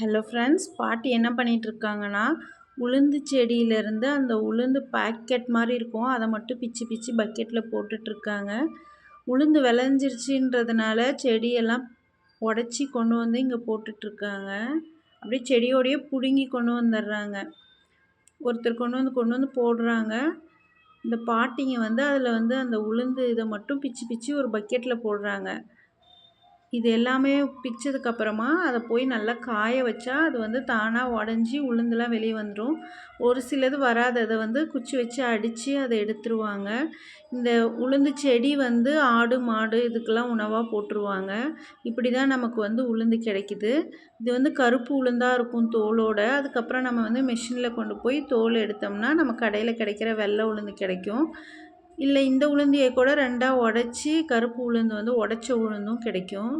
Hello friends பாட்டி என்ன பண்ணிகிட்ருக்காங்கன்னா உளுந்து செடியிலேருந்து அந்த உளுந்து பேக்கெட் மாதிரி இருக்கும். அதை மட்டும் பிச்சு பிச்சு பக்கெட்டில் போட்டுட்ருக்காங்க உளுந்து விளைஞ்சிருச்சுன்றதுனால செடியெல்லாம் உடச்சி கொண்டு வந்து இங்கே போட்டுட்ருக்காங்க அப்படியே செடியோடையே பிடுங்கி கொண்டு வந்துடுறாங்க. ஒருத்தர் கொண்டு வந்து கொண்டு வந்து போடுறாங்க. இந்த பாட்டிங்க வந்து அதில் வந்து அந்த உளுந்து இதை மட்டும் பிச்சு பிச்சு ஒரு பக்கெட்டில் போடுறாங்க. இது எல்லாமே பிச்சதுக்கப்புறமா அதை போய் நல்லா காய வச்சா அது வந்து தானாக உடஞ்சி உளுந்துலாம் வெளியே வந்துடும் ஒரு சிலது வராததை வந்து குச்சி வச்சு அடித்து அதை எடுத்துருவாங்க. இந்த உளுந்து செடி வந்து ஆடு மாடு இதுக்கெல்லாம் உணவாக போட்டுருவாங்க. இப்படி தான் நமக்கு வந்து உளுந்து கிடைக்கிது. இது வந்து கருப்பு உளுந்தாக இருக்கும் தோலோடு. அதுக்கப்புறம் நம்ம வந்து மிஷினில் கொண்டு போய் தோல் எடுத்தோம்னா நம்ம கடையில் கிடைக்கிற வெள்ளை உளுந்து கிடைக்கும். இல்லை இந்த உளுந்தியை கூட ரெண்டாக உடச்சி கருப்பு உளுந்து வந்து உடச்ச உளுந்தும் கிடைக்கும்.